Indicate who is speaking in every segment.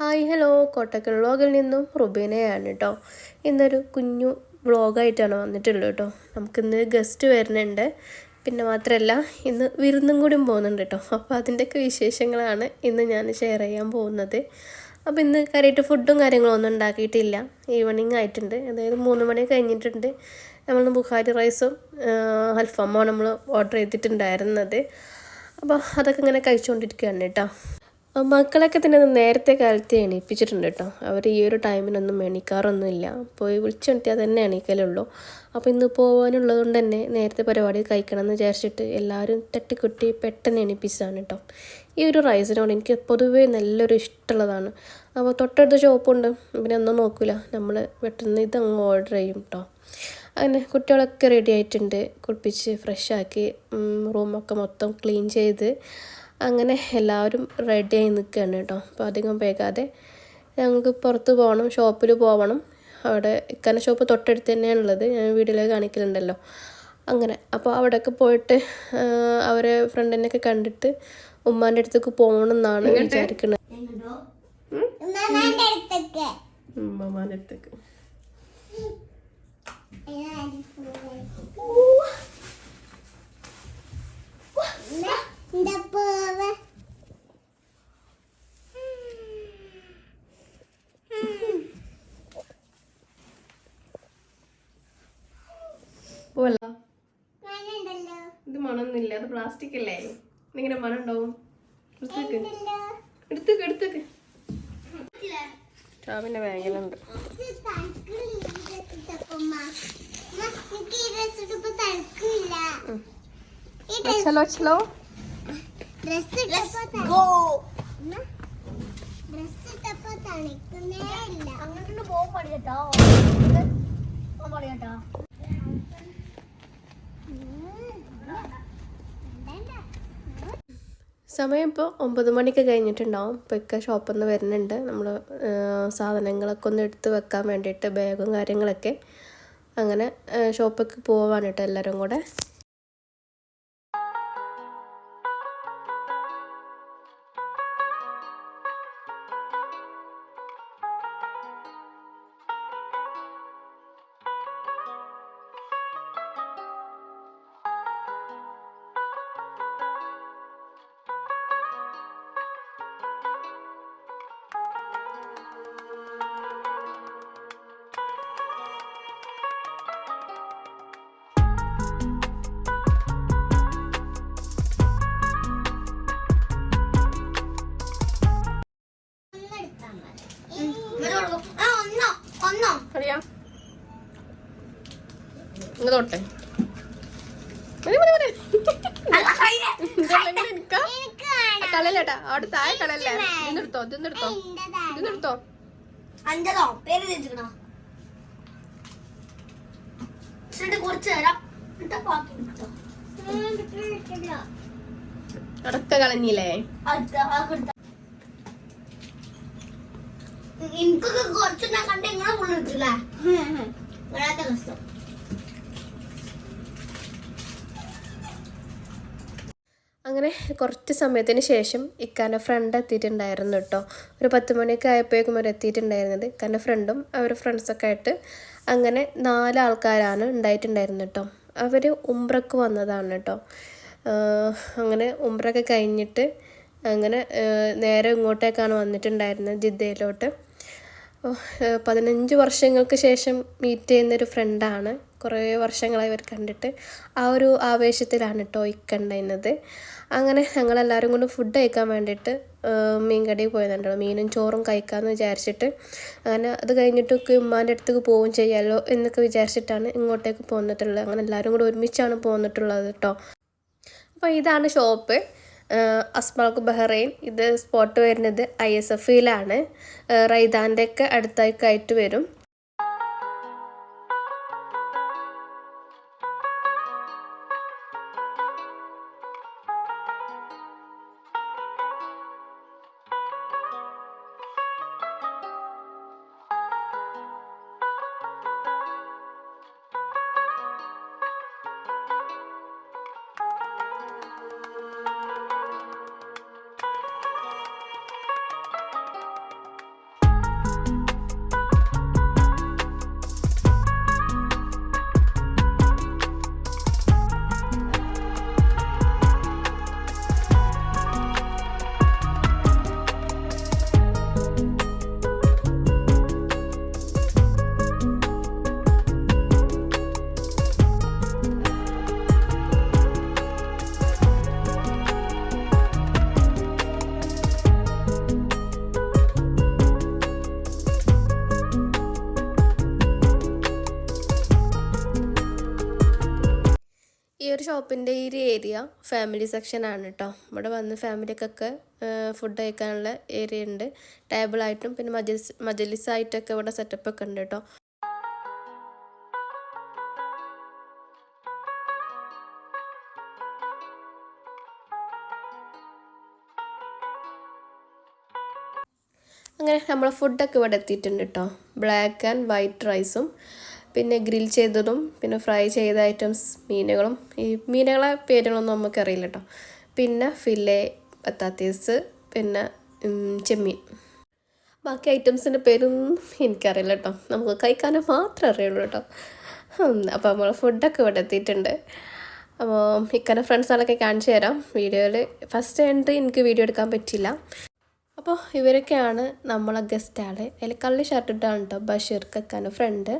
Speaker 1: Hi hello. Kottakkal വ്ളോഗിൽ നിന്നും റുബീനയാണ് കേട്ടോ ഇന്നൊരു കുഞ്ഞു വ്ളോഗായിട്ടാണ് വന്നിട്ടുള്ളത് കേട്ടോ നമുക്കിന്ന് ഗസ്റ്റ് വരുന്നുണ്ട്. പിന്നെ മാത്രമല്ല ഇന്ന് വിരുന്നും കൂടി പോകുന്നുണ്ട് കേട്ടോ അപ്പോൾ അതിന്റെയൊക്കെ വിശേഷങ്ങളാണ് ഇന്ന് ഞാൻ ഷെയർ ചെയ്യാൻ പോകുന്നത്. അപ്പോൾ ഇന്ന് കറിയിട്ട് ഫുഡും കാര്യങ്ങളും ഒന്നും ഉണ്ടാക്കിയിട്ടില്ല. ഈവനിങ് ആയിട്ടുണ്ട്. അതായത് മൂന്ന് മണി കഴിഞ്ഞിട്ടുണ്ട്. നമ്മൾ ബുഖാരി റൈസും അൽഫാമോ നമ്മൾ ഓർഡർ ചെയ്തിട്ടുണ്ടായിരുന്നത്. അപ്പോൾ അതൊക്കെ ഇങ്ങനെ കഴിച്ചുകൊണ്ടിരിക്കുകയാണ് കേട്ടോ മക്കളൊക്കെ തന്നെ നേരത്തെ കാലത്ത് എണീപ്പിച്ചിട്ടുണ്ട് കേട്ടോ. അവർ ഈ ഒരു ടൈമിനൊന്നും എണീക്കാറൊന്നുമില്ല. പോയി വിളിച്ചുണർത്തിയാൽ തന്നെ എണീക്കലുള്ളൂ. അപ്പോൾ ഇന്ന് പോകാനുള്ളത് കൊണ്ട് തന്നെ നേരത്തെ പരിപാടി കഴിക്കണം എന്ന് വിചാരിച്ചിട്ട് എല്ലാവരും തട്ടിക്കുട്ടി പെട്ടെന്ന് എണീപ്പിച്ചതാണ് കേട്ടോ. ഈ ഒരു റൈസിനോട് എനിക്ക് പൊതുവേ നല്ലൊരു ഇഷ്ടമുള്ളതാണ്. അപ്പോൾ തൊട്ടടുത്ത ഷോപ്പുണ്ട്. പിന്നെ ഒന്നും നോക്കില്ല. നമ്മൾ പെട്ടെന്ന് ഇതങ്ങ് ഓർഡർ ചെയ്യും കേട്ടോ. അങ്ങനെ കുട്ടികളൊക്കെ റെഡി ആയിട്ടുണ്ട്. കുളിപ്പിച്ച് ഫ്രഷാക്കി റൂമൊക്കെ മൊത്തം ക്ലീൻ ചെയ്ത് അങ്ങനെ എല്ലാവരും റെഡിയായി നിൽക്കുകയാണ് കേട്ടോ അപ്പോൾ അധികം വേഗാതെ ഞങ്ങൾക്ക് പുറത്ത് പോകണം ഷോപ്പിൽ പോകണം അവിടെ ഇക്കാന ഷോപ്പ് തൊട്ടടുത്ത് തന്നെയാണുള്ളത് ഞാൻ വീഡിയോയിൽ കാണിക്കലുണ്ടല്ലോ അങ്ങനെ അപ്പോൾ അവിടെയൊക്കെ പോയിട്ട് അവരെ ഫ്രണ്ടിനെയൊക്കെ കണ്ടിട്ട് ഉമ്മാന്റെ അടുത്തേക്ക് പോകണം എന്നാണ് വിചാരിക്കുന്നത് ഉമ്മാന്റെ അടുത്തേക്ക് പോവല്ല ഇത് മണമൊന്നുമില്ല അത് പ്ലാസ്റ്റിക് അല്ലേ? ഇങ്ങനെ മണം ഉണ്ടാവും എടുത്തേക്ക് എടുത്തേക്ക്. എടുത്തേക്ക് സ്റ്റാവിന്റെ ബാഗിലുണ്ട്. ചലോ ചലോ
Speaker 2: അങ്ങോട്ട് പോകാൻ പാടില്ലട്ടോ പോകാൻ പാടില്ലട്ടോ
Speaker 1: സമയം ഇപ്പോൾ ഒമ്പത് മണിക്ക് കഴിഞ്ഞിട്ടുണ്ടാവും. ഇപ്പോൾ ഇക്ക ഷോപ്പിൽ നിന്ന് വരുന്നുണ്ട് നമ്മൾ സാധനങ്ങളൊക്കെ ഒന്ന് എടുത്ത് വെക്കാൻ വേണ്ടിയിട്ട് ബാഗും കാര്യങ്ങളൊക്കെ. അങ്ങനെ ഷോപ്പിലേക്ക് പോവാണ് എല്ലാവരും കൂടെ. ഇങ്ങ് തൊട്ടെ. കളല്ലേട്ടാ അവിടെ താഴെ കളല്ലേ ഇന്നെടുത്തോ
Speaker 2: അഞ്ചതോ പേര് വെച്ചിക്കണോ എന്നിട്ട് കുറച്ച് തരാം.
Speaker 1: അടക്ക കളഞ്ഞില്ലേ.
Speaker 2: എനിക്കൊക്കെ കുറച്ച് ഞാൻ കണ്ട എടുത്തില്ലേ വരാത്ത കഷ്ടം
Speaker 1: അങ്ങനെ കുറച്ച് സമയത്തിന് ശേഷം ഇക്കാന്റെ ഫ്രണ്ട് എത്തിയിട്ടുണ്ടായിരുന്നു കേട്ടോ. ഒരു പത്ത് മണിയൊക്കെ ആയപ്പോഴേക്കും അവർ എത്തിയിട്ടുണ്ടായിരുന്നത്. ഇക്കാന്റെ ഫ്രണ്ടും അവർ ഫ്രണ്ട്സൊക്കെ ആയിട്ട് അങ്ങനെ നാല് ആൾക്കാരാണ് ഉണ്ടായിട്ടുണ്ടായിരുന്നത് കേട്ടോ. അവർ ഉംബ്രക്ക് വന്നതാണ് കേട്ടോ. അങ്ങനെ ഉംബ്രൊക്കെ കഴിഞ്ഞിട്ട് അങ്ങനെ നേരെ ഇങ്ങോട്ടേക്കാണ് വന്നിട്ടുണ്ടായിരുന്നത് ജിദ്ദയിലോട്ട്. പതിനഞ്ച് വർഷങ്ങൾക്ക് ശേഷം മീറ്റ് ചെയ്യുന്നൊരു ഫ്രണ്ടാണ് കുറേ വർഷങ്ങളായി ഇവർ കണ്ടിട്ട് ആ ഒരു ആവേശത്തിലാണ് കേട്ടോ ഇക്കണ്ടായിരുന്നത് അങ്ങനെ ഞങ്ങളെല്ലാവരും കൊണ്ട് ഫുഡ് കഴിക്കാൻ വേണ്ടിയിട്ട് മീൻ കടയിൽ പോയതുണ്ടോ മീനും ചോറും കഴിക്കാമെന്ന് വിചാരിച്ചിട്ട് അങ്ങനെ അത് കഴിഞ്ഞിട്ട് ഉമ്മാന്റെ അടുത്തേക്ക് പോവുകയും ചെയ്യാമല്ലോ എന്നൊക്കെ വിചാരിച്ചിട്ടാണ് ഇങ്ങോട്ടേക്ക് പോന്നിട്ടുള്ളത്. അങ്ങനെ എല്ലാവരും കൂടെ ഒരുമിച്ചാണ് പോന്നിട്ടുള്ളത് കേട്ടോ അപ്പോൾ ഇതാണ് ഷോപ്പ്. അസ്മാൾക്ക് ബഹ്റൈൻ. ഇത് സ്പോട്ട് വരുന്നത് ഐ എസ് എഫിലാണ് റൈദാന്റെ ഒക്കെ അടുത്തായിട്ട് വരും. ഷോപ്പിന്റെ ഈ ഒരു ഏരിയ ഫാമിലി സെക്ഷൻ ആണ് കേട്ടോ. ഇവിടെ വന്ന് ഫാമിലിക്കൊക്കെ ഫുഡ് കഴിക്കാനുള്ള ഏരിയ ഉണ്ട്. ടേബിളായിട്ടും പിന്നെ മജലിസ് മജലിസായിട്ടൊക്കെ ഇവിടെ സെറ്റപ്പ് ഒക്കെ ഉണ്ട് കേട്ടോ. അങ്ങനെ നമ്മൾ ഫുഡൊക്കെ ഇവിടെ എത്തിയിട്ടുണ്ട് കേട്ടോ. ബ്ലാക്ക് ആൻഡ് വൈറ്റ് റൈസും പിന്നെ ഗ്രിൽ ചെയ്തതും പിന്നെ ഫ്രൈ ചെയ്ത ഐറ്റംസ് മീനുകളും. ഈ മീനുകളെ പേരുകളൊന്നും നമുക്കറിയില്ല കേട്ടോ പിന്നെ ഫില്ലെ പത്താത്തീസ് പിന്നെ ചെമ്മീൻ. ബാക്കി ഐറ്റംസിന്റെ പേരൊന്നും എനിക്കറിയില്ല കേട്ടോ നമുക്ക് കഴിക്കാനും മാത്രം അറിയുള്ളൂ കേട്ടോ അപ്പോൾ നമ്മൾ ഫുഡൊക്കെ ഇവിടെ എത്തിയിട്ടുണ്ട്. അപ്പോൾ ഇക്കനെ ഫ്രണ്ട്സുകളൊക്കെ കാണിച്ചു തരാം. വീഡിയോയിൽ ഫസ്റ്റ് എൻട്രി എനിക്ക് വീഡിയോ എടുക്കാൻ പറ്റില്ല. അപ്പോൾ ഇവരൊക്കെയാണ് നമ്മളെ ഗസ്റ്റ് ആൾ അതിൽ കള്ളി ഷർട്ട് ഇട്ടാണ് കേട്ടോ ബഷീർക്ക് ഫ്രണ്ട്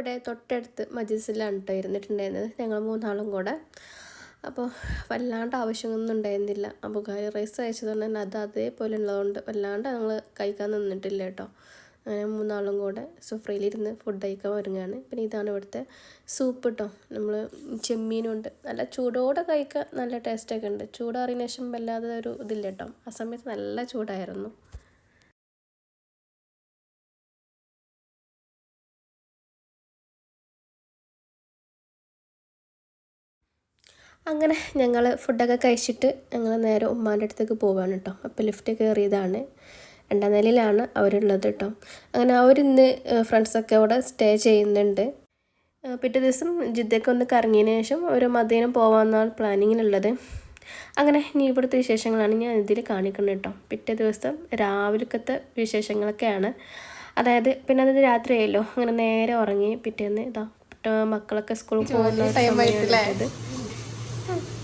Speaker 1: ഞങ്ങളിവിടെ തൊട്ടടുത്ത് മജീസിലാണ് കേട്ടോ ഇരുന്നിട്ടുണ്ടായിരുന്നത്. ഞങ്ങൾ മൂന്നാളും കൂടെ. അപ്പോൾ വല്ലാണ്ട് ആവശ്യമൊന്നും ഉണ്ടായിരുന്നില്ല. അപ്പോൾ റൈസ് കഴിച്ചതുകൊണ്ട് തന്നെ അത് അതേപോലെ ഉള്ളതുകൊണ്ട് വല്ലാണ്ട് ഞങ്ങൾ കഴിക്കാൻ നിന്നിട്ടില്ല കേട്ടോ അങ്ങനെ മൂന്നാളും കൂടെ സുഫ്രയിലിരുന്ന് ഫുഡ് കഴിക്കാൻ ഒരുങ്ങാണ്. പിന്നെ ഇതാണ് ഇവിടുത്തെ സൂപ്പ് കേട്ടോ നമ്മൾ ചെമ്മീനുണ്ട്. നല്ല ചൂടോടെ കഴിക്കാൻ നല്ല ടേസ്റ്റൊക്കെ ഉണ്ട്. ചൂടാറിയതിനു ശേഷം വല്ലാതെ ഒരു ഇതില്ല കേട്ടോ ആ സമയത്ത് നല്ല ചൂടായിരുന്നു. അങ്ങനെ ഞങ്ങൾ ഫുഡൊക്കെ കഴിച്ചിട്ട് ഞങ്ങൾ നേരെ ഉമ്മാന്റെ അടുത്തേക്ക് പോവാണ് കേട്ടോ അപ്പോൾ ലിഫ്റ്റ് കയറിയതാണ് രണ്ടാം നിലയിലാണ് അവരുള്ളത് കേട്ടോ അങ്ങനെ അവരിന്ന് ഫ്രണ്ട്സൊക്കെ അവിടെ സ്റ്റേ ചെയ്യുന്നുണ്ട്. പിറ്റേ ദിവസം ജിദ്ദയ്ക്ക് ഒന്ന് കറങ്ങിയതിന് ശേഷം ഒരു മദീനം പോകാമെന്നാണ് പ്ലാനിങ്ങിലുള്ളത് അങ്ങനെ ഇനി ഇവിടുത്തെ വിശേഷങ്ങളാണ് ഞാൻ ഇതിൽ കാണിക്കുന്നത് കേട്ടോ പിറ്റേ ദിവസം രാവിലത്തെ വിശേഷങ്ങളൊക്കെയാണ്. അതായത് പിന്നെ അത് രാത്രിയായല്ലോ. അങ്ങനെ നേരെ ഉറങ്ങി പിറ്റേന്ന് ഇതാ മക്കളൊക്കെ സ്കൂളിൽ പോകുന്ന ടൈം സമയമാണ് ഇത്
Speaker 2: നാട്ടിലെ പാട്ട് പോയില്ലേ അതേപോലെ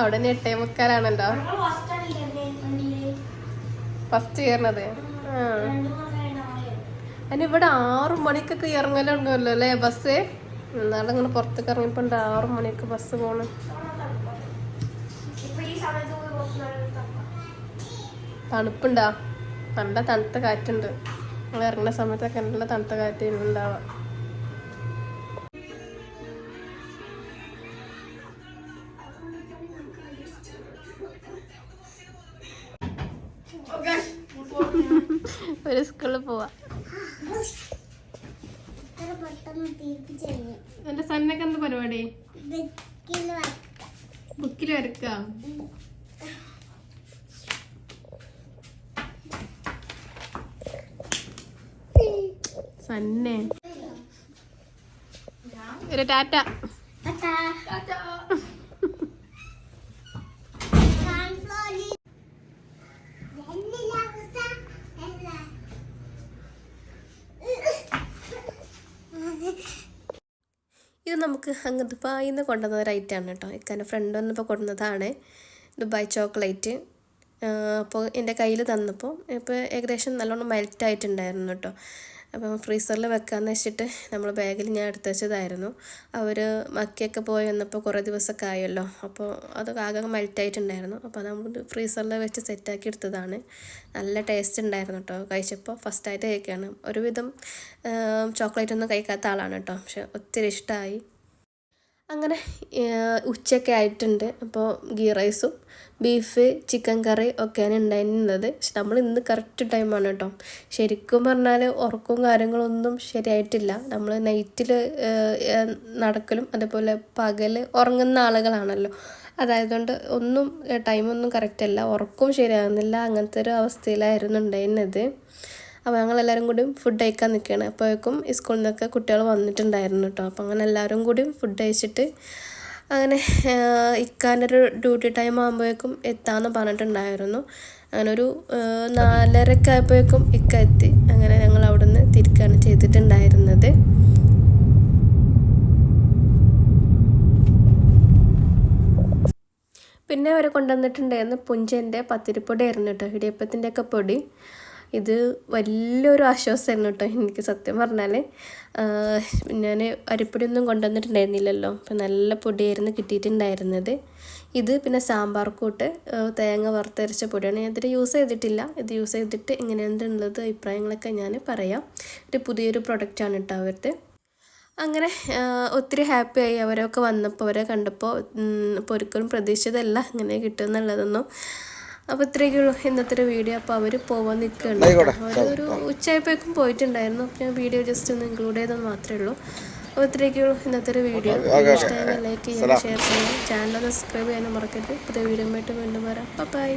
Speaker 1: അവിടെ എട്ടേ മുക്കാലാണല്ലോ.
Speaker 2: ഫസ്റ്റ്
Speaker 1: കയറണത്. അതിന് ഇവിടെ ആറു മണിക്കൊക്കെ ഇറങ്ങലുണ്ടല്ലോ അല്ലേ ബസ് എന്നാലും ഇങ്ങനെ പുറത്തേക്ക് ഇറങ്ങിയപ്പോ ഉണ്ട് ആറു മണിക്ക് ബസ് പോണ്. തണുപ്പുണ്ടാ. നല്ല തണുത്ത കാറ്റുണ്ട്. നമ്മൾ ഇറങ്ങുന്ന സമയത്തൊക്കെ നല്ല തണുത്ത കാറ്റ് ഉണ്ടാവുക ഒരു സ്കൂളിൽ പോവാ. എന്റെ സന്നൊക്കെ എന്താ പരിപാടി? ബുക്കിൽ വരക്കാം. സന്നെ. ഒരു ടാറ്റ. ഇത് നമുക്ക് അങ്ങ് ദുബായിൽ നിന്ന് കൊണ്ടുവന്ന ഐറ്റമാണ് കേട്ടോ. ഇക്കാന്റെ ഫ്രണ്ട് വന്നപ്പോൾ കൊണ്ടുവന്നതാണ്. ദുബായ് ചോക്ലേറ്റ് അപ്പോൾ എന്റെ കയ്യിൽ തന്നപ്പോൾ ഇപ്പോൾ ഏകദേശം നല്ലോണം മെൽറ്റ് ആയിട്ടുണ്ടായിരുന്നു കേട്ടോ. അപ്പം ഫ്രീസറിൽ വെക്കാമെന്ന് വെച്ചിട്ട് നമ്മൾ ബാഗിൽ ഞാൻ എടുത്ത് വെച്ചതായിരുന്നു. അവർ മക്കിയൊക്കെ പോയി വന്നപ്പോൾ കുറേ ദിവസമൊക്കെ ആയല്ലോ. അപ്പോൾ അത് ആകെ മെൽറ്റായിട്ടുണ്ടായിരുന്നു അപ്പോൾ നമ്മൾ ഫ്രീസറിൽ വെച്ച് സെറ്റാക്കി എടുത്തതാണ്. നല്ല ടേസ്റ്റ് ഉണ്ടായിരുന്നു കേട്ടോ. കഴിച്ചപ്പോൾ ഫസ്റ്റായിട്ട് കഴിക്കുകയാണ് ഒരുവിധം ചോക്ലേറ്റ് ഒന്നും കഴിക്കാത്ത ആളാണ് കേട്ടോ. പക്ഷെ ഒത്തിരി ഇഷ്ടമായി അങ്ങനെ ഉച്ചയൊക്കെ ആയിട്ടുണ്ട്. അപ്പോൾ ഗീ റൈസും ബീഫ് ചിക്കൻ കറി ഒക്കെയാണ് ഉണ്ടായിരുന്നത്. പക്ഷെ നമ്മൾ ഇന്ന് കറക്റ്റ് ടൈമാണ് കേട്ടോ. ശരിക്കും പറഞ്ഞാൽ ഉറക്കവും കാര്യങ്ങളൊന്നും ശരിയായിട്ടില്ല. നമ്മൾ നൈറ്റിൽ നടക്കലും അതേപോലെ പകൽ ഉറങ്ങുന്ന ആളുകളാണല്ലോ. അതായതുകൊണ്ട് ഒന്നും ടൈമൊന്നും കറക്റ്റ് അല്ല. ഉറക്കവും ശരിയാകുന്നില്ല. അങ്ങനത്തെ ഒരു അവസ്ഥയിലായിരുന്നു ഉണ്ടായിരുന്നത്. അപ്പോൾ ഞങ്ങളെല്ലാവരും കൂടി ഫുഡ് കഴിക്കാൻ നിൽക്കുകയാണ് അപ്പോഴേക്കും സ്കൂളിൽ നിന്നൊക്കെ കുട്ടികൾ വന്നിട്ടുണ്ടായിരുന്നു കേട്ടോ അപ്പോൾ അങ്ങനെ എല്ലാവരും കൂടി ഫുഡ് കഴിച്ചിട്ട് അങ്ങനെ ഇക്കാന്റെ ഒരു ഡ്യൂട്ടി ടൈം ആകുമ്പോഴേക്കും എത്താമെന്ന് പറഞ്ഞിട്ടുണ്ടായിരുന്നു. അങ്ങനെ ഒരു ആഹ് നാലരയൊക്കെ ആയപ്പോഴേക്കും ഇക്ക എത്തി. അങ്ങനെ ഞങ്ങൾ അവിടെ നിന്ന് തിരിക്കുകയാണ് ചെയ്തിട്ടുണ്ടായിരുന്നത്. പിന്നെ അവരെ കൊണ്ടുവന്നിട്ടുണ്ടായിരുന്നു പുഞ്ചേന്റെ പത്തിരിപ്പൊടി ആയിരുന്നു കേട്ടോ ഇടിയപ്പത്തിന്റെയൊക്കെ പൊടി. ഇത് വലിയൊരു ആശ്വാസമായിരുന്നു കേട്ടോ എനിക്ക് സത്യം പറഞ്ഞാൽ ഞാൻ അരിപ്പൊടിയൊന്നും കൊണ്ടുവന്നിട്ടുണ്ടായിരുന്നില്ലല്ലോ അപ്പം നല്ല പൊടിയായിരുന്നു കിട്ടിയിട്ടുണ്ടായിരുന്നത്. ഇത് പിന്നെ സാമ്പാർ കൂട്ട് തേങ്ങ വറുത്തരച്ച പൊടിയാണ്. ഞാൻ ഇതിൽ യൂസ് ചെയ്തിട്ടില്ല. ഇത് യൂസ് ചെയ്തിട്ട് എങ്ങനെയുണ്ടുള്ളത് അഭിപ്രായങ്ങളൊക്കെ ഞാൻ പറയാം. ഒരു പുതിയൊരു പ്രൊഡക്റ്റാണ് കേട്ടോ അവരുടെ അങ്ങനെ ഒത്തിരി ഹാപ്പി ആയി അവരൊക്കെ വന്നപ്പോൾ അവരെ കണ്ടപ്പോൾ ഇപ്പോൾ ഒരിക്കലും പ്രതീക്ഷിച്ചതല്ല ഇങ്ങനെ കിട്ടുമെന്നുള്ളതൊന്നും. അപ്പോൾ ഇത്രയൊക്കെ ഉള്ളൂ. ഇന്നത്തെ ഒരു വീഡിയോ അപ്പോൾ അവർ പോവാൻ നിൽക്കുകയാണ്. അവരൊരു ഉച്ചയായപ്പോഴേക്കും പോയിട്ടുണ്ടായിരുന്നു. അപ്പോൾ ഞാൻ വീഡിയോ ജസ്റ്റ് ഒന്ന് ഇൻക്ലൂഡ് ചെയ്തത് മാത്രമേ ഉള്ളൂ. അപ്പോൾ ഇത്രയൊക്കെ ഉള്ളൂ. ഇന്നത്തെ ഒരു വീഡിയോ ഇഷ്ടമായി ലൈക്ക് ചെയ്യാനും ഷെയർ ചെയ്യാനും ചാനൽ സബ്സ്ക്രൈബ് ചെയ്യാനും മറക്കരുത്. പുതിയ വീഡിയോ ആയിട്ട് വീണ്ടും വരാം. ബൈ